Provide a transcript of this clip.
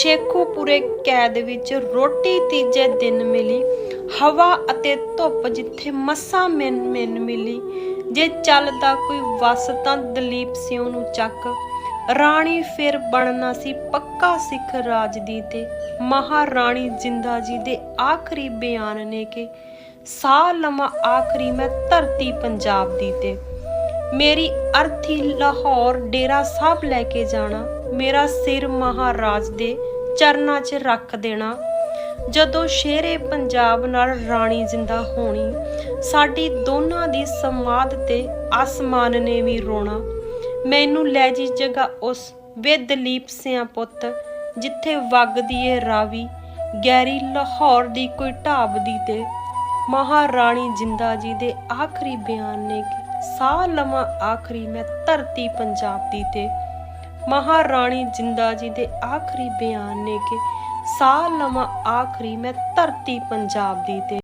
ਸ਼ੇਖੂਪੁਰੇ ਕੈਦ ਵਿੱਚ ਰੋਟੀ ਤੀਜੇ ਦਿਨ ਮਿਲੀ। ਹਵਾ ਅਤੇ ਧੁੱਪ ਜਿੱਥੇ ਮਸਾਂ ਮਿੰਨ ਮਿੰਨ ਮਿਲੀ, ਜੇ ਚੱਲਦਾ ਕੋਈ ਵਸ ਤਾਂ ਦਲੀਪ ਸਿੰਘ ਨੂੰ ਚੱਕ। ਰਾਣੀ ਫਿਰ ਬਣਨਾ ਸੀ ਪੱਕਾ ਸਿੱਖ ਰਾਜ ਦੀ ਤੇ। ਮਹਾਰਾਣੀ ਜਿੰਦਾ ਜੀ ਦੇ ਆਖਰੀ ਬਿਆਨ ਨੇ ਕਿ, ਸਾਹ ਲਵਾਂ ਆਖਰੀ ਮੈਂ ਧਰਤੀ ਪੰਜਾਬ ਦੀ ਤੇ। ਮੇਰੀ ਅਰਥੀ ਲਾਹੌਰ ਡੇਰਾ ਸਾਹਿਬ ਲੈ ਕੇ ਜਾਣਾ। ਮੇਰਾ ਸਿਰ ਮਹਾਰਾਜ ਦੇ ਚਰਨਾਂ 'ਚ ਰੱਖ ਦੇਣਾ। ਜਦੋਂ ਸ਼ੇਰੇ ਪੰਜਾਬ ਨਾਲ ਰਾਣੀ ਜਿੰਦਾ ਹੋਣੀ, ਸਾਡੀ ਦੋਨਾਂ ਦੀ ਸਮਾਧ ਤੇ ਆਸਮਾਨ ਨੇ ਵੀ ਰੋਣਾ। ਮੈਨੂੰ ਲੈ ਜੀ ਜਗਾ ਉਸ ਵੇ ਦਲੀਪ ਸਿਆਂ ਪੁੱਤ, ਜਿੱਥੇ ਵਗਦੀ ਏ ਰਾਵੀ, ਗੈਰੀ ਲਾਹੌਰ ਦੀ ਕੋਈ ਢਾਬਦੀ ਤੇ। ਮਹਾਰਾਣੀ ਜਿੰਦਾ ਜੀ ਦੇ ਆਖਰੀ ਬਿਆਨ ਨੇ ਕਿ ਸਾਹ ਲਵਾਂ ਆਖਰੀ ਮੈਂ ਧਰਤੀ ਪੰਜਾਬ ਦੀ ਤੇ। ਮਹਾਰਾਣੀ ਜਿੰਦਾ ਜੀ ਦੇ ਆਖਰੀ ਬਿਆਨ ਨੇ ਕਿ ਸਾਹ ਲਵਾਂ ਆਖਰੀ ਮੈਂ ਧਰਤੀ ਪੰਜਾਬ ਦੀ ਤੇ